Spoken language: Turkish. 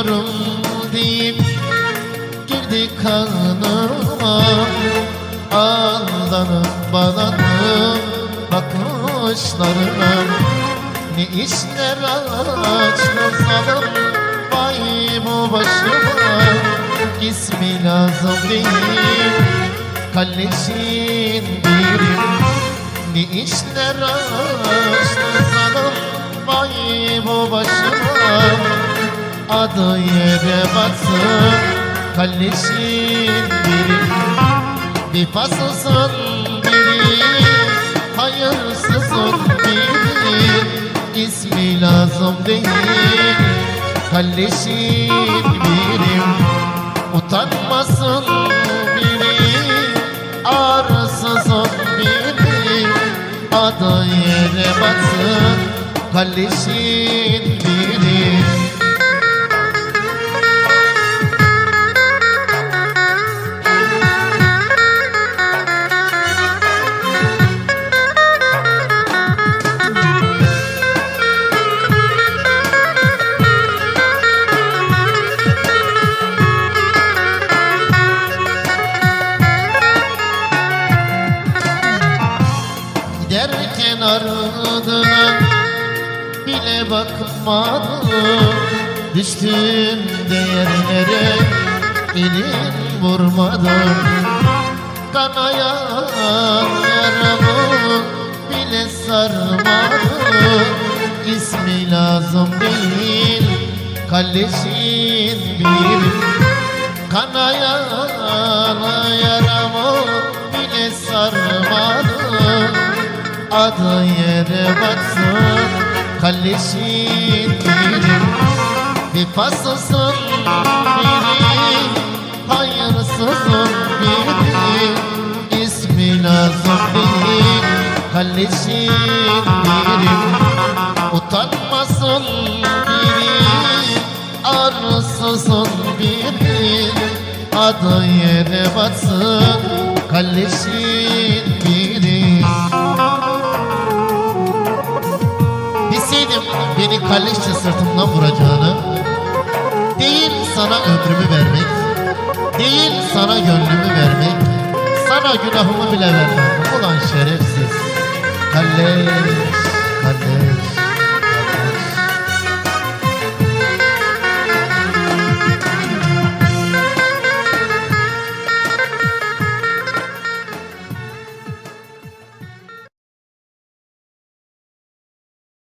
seviyorum deyip girdi kanıma Aldanıp badanıp bakışlarına Ne işler açmasalım vay bu başıma İsmi lazım değil kalleşin birim Ne işler açmasalım vay bu başıma Adı yere batsın Kalleşin biri. Vefasızın biri Hayırsızın biri. İsmi lazım değil Kalleşin biri. Utanmasın biri Arsızın biri. Adı yere batsın Kalleşin biri Giderken ardına bile bakmadım. Düştüm yerlere elin vurmadım Kanayan yaramı bile sarmadım İsmi lazım değil kalleşin bir Kanayan yaramı Adı yere batsın kalleşin biri Vefasızın biri Hayırsızın biri. İsmi lazım değil kalleşin biri Utanmasın biri Arsızın biri. Adı yere batsın kalleşin beni kalleşçe sırtımdan vuracağını Değil sana ömrümü vermek Değil sana gönlümü vermek Sana günahımı bile vermem Ulan şerefsiz Kalleş,